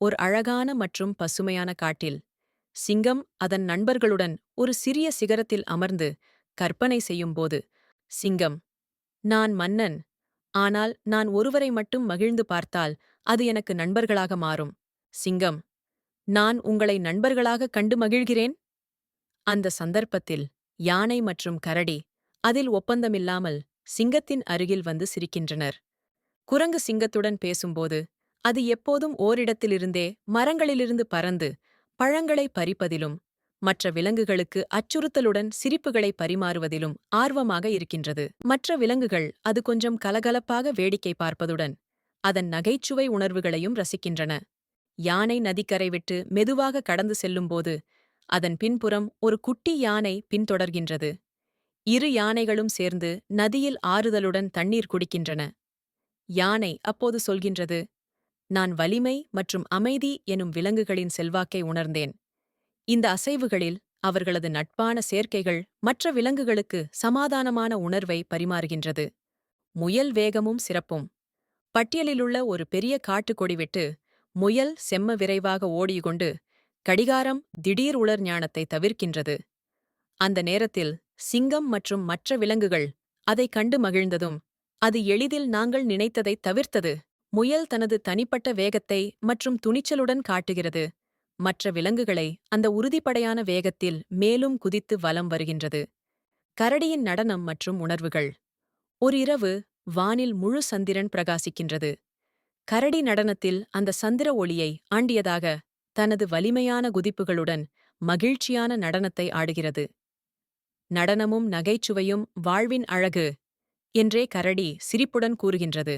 ஒரு அழகான மற்றும் பசுமையான காட்டில். சிங்கம் அதன் நண்பர்களுடன் ஒரு சிறிய சிகரத்தில் அமர்ந்து கற்பனை செய்யும்போது சிங்கம் நான் மன்னன். ஆனால் நான் ஒருவரை மட்டும் மகிழ்ந்து பார்த்தால் அது எனக்கு நண்பர்களாக மாறும். சிங்கம் நான் உங்களை நண்பர்களாக கண்டு மகிழ்கிறேன்? அந்த சந்தர்ப்பத்தில் யானை மற்றும் கரடி அதில் ஒப்பந்தமில்லாமல் சிங்கத்தின் அருகில் வந்து சிரிக்கின்றனர். குரங்கு சிங்கத்துடன் பேசும்போது அது எப்போதும் ஓரிடத்திலிருந்தே மரங்களிலிருந்து பறந்து பழங்களை பறிப்பதிலும் மற்ற விலங்குகளுக்கு அச்சுறுத்தலுடன் சிரிப்புகளை பரிமாறுவதிலும் ஆர்வமாக இருக்கின்றது. மற்ற விலங்குகள் அது கொஞ்சம் கலகலப்பாக வேடிக்கை பார்ப்பதுடன் அதன் நகைச்சுவை உணர்வுகளையும் ரசிக்கின்றன. யானை நதிக்கரை விட்டு மெதுவாக கடந்து செல்லும்போது அதன் பின்புறம் ஒரு குட்டி யானை பின்தொடர்கின்றது. இரு யானைகளும் சேர்ந்து நதியில் ஆறுதலுடன் தண்ணீர் குடிக்கின்றன. யானை அப்போது சொல்கின்றது நான் வலிமை மற்றும் அமைதி எனும் விலங்குகளின் செல்வாக்கை உணர்ந்தேன். இந்த அசைவுகளில் அவர்களது நட்பான சேர்க்கைகள் மற்ற விலங்குகளுக்கு சமாதானமான உணர்வை பரிமாறுகின்றது. முயல் வேகமும் சிறப்பும். பட்டியலிலுள்ள ஒரு பெரிய காட்டுக்கொடி விட்டு முயல் செம்ம விரைவாக ஓடிக்கொண்டு கடிகாரம் திடீர் உலர் ஞானத்தை தவிர்க்கின்றது. அந்த நேரத்தில் சிங்கம் மற்றும் மற்ற விலங்குகள் அதைக் கண்டு மகிழ்ந்ததும் அது எளிதில் நாங்கள் நினைத்ததைத் தவிர்த்தது. முயல் தனது தனிப்பட்ட வேகத்தை மற்றும் துணிச்சலுடன் காட்டுகிறது. மற்ற விலங்குகளை அந்த உறுதிப்படையான வேகத்தில் மேலும் குதித்து வலம் வருகின்றது. கரடியின் நடனம் மற்றும் உணர்வுகள். ஒரு இரவு வானில் முழு சந்திரன் பிரகாசிக்கின்றது. கரடி நடனத்தில் அந்த சந்திர ஒளியை ஆண்டியதாக தனது வலிமையான குதிப்புகளுடன் மகிழ்ச்சியான நடனத்தை ஆடுகிறது. நடனமும் நகைச்சுவையும் வாழ்வின் அழகு என்றே கரடி சிரிப்புடன் கூறுகின்றது.